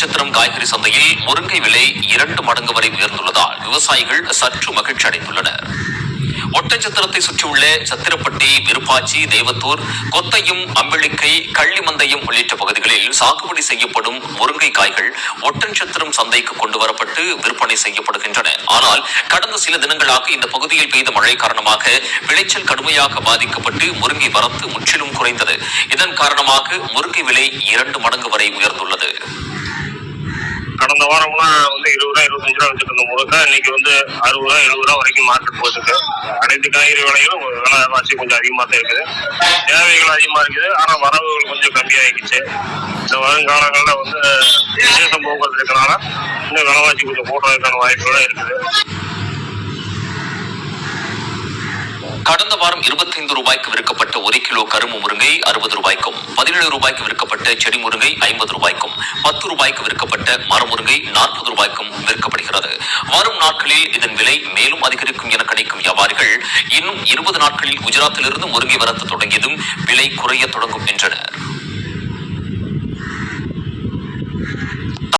நட்சத்திரம் காய்கறி சந்தையில் முருங்கை விலை இரண்டு மடங்கு வரை உயர்ந்துள்ளதால் விவசாயிகள் சற்று மகிழ்ச்சி அடைந்துள்ளனர். ஒட்டச்சத்திரத்தை சுற்றியுள்ள சத்திரப்பட்டி விருப்பாச்சி தேவத்தூர் கொத்தையும் அம்பிளிக்கை கள்ளிமந்தையம் உள்ளிட்ட பகுதிகளில் சாகுபடி செய்யப்படும் முருங்கை காய்கள் ஒட்டன்சத்திரம் சந்தைக்கு கொண்டு வரப்பட்டு விற்பனை செய்யப்படுகின்றன. ஆனால் கடந்த சில தினங்களாக இந்த பகுதியில் பெய்த மழை காரணமாக விளைச்சல் கடுமையாக பாதிக்கப்பட்டு முருங்கை வரத்து முற்றிலும் குறைந்தது. இதன் காரணமாக முருங்கை விலை இரண்டு மடங்கு வரை உயர்ந்தது போன வாரம்லாம் வந்து இருபது ரூபா இருபத்தஞ்சு ரூபா வச்சுட்டு இருந்த இன்னைக்கு வந்து அறுபது ரூபா எழுபது ரூபா வரைக்கும் மார்க்கெட் போயிருக்கு அனைத்து காய்கறி விலைகளும் விலைவாசி கொஞ்சம் அதிகமாக தான் இருக்குது. தேவைகள் அதிகமாக இருக்குது. ஆனால் வரவுகள் கொஞ்சம் கம்மியாகிடுச்சு இந்த வருங்காலங்களில் வந்து விசேஷம் போக்குவரத்து இருக்கனால இன்னும் விலைவாசி கொஞ்சம் போடுறதுக்கான வாய்ப்புகளும் இருக்குது. கடந்த வாரம் 25 ரூபாய்க்கு விற்கப்பட்ட ஒரு கிலோ கரும்பு முருங்கை அறுபது ரூபாய்க்கும் பதினேழு ரூபாய்க்கு விற்கப்பட்ட செடி முருங்கை ஐம்பது ரூபாய்க்கும் பத்து ரூபாய்க்கு விற்கப்பட்ட மரமுருங்கை நாற்பது ரூபாய்க்கும் விற்கப்படுகிறது. வரும் நாட்களில் இதன் விலை மேலும் அதிகரிக்கும் என கணிக்கும் வியாபாரிகள் இன்னும் இருபது நாட்களில் குஜராத்திலிருந்து முருங்கை வரத்து தொடங்கியதும் விலை குறைய தொடங்கும் என்றனர்.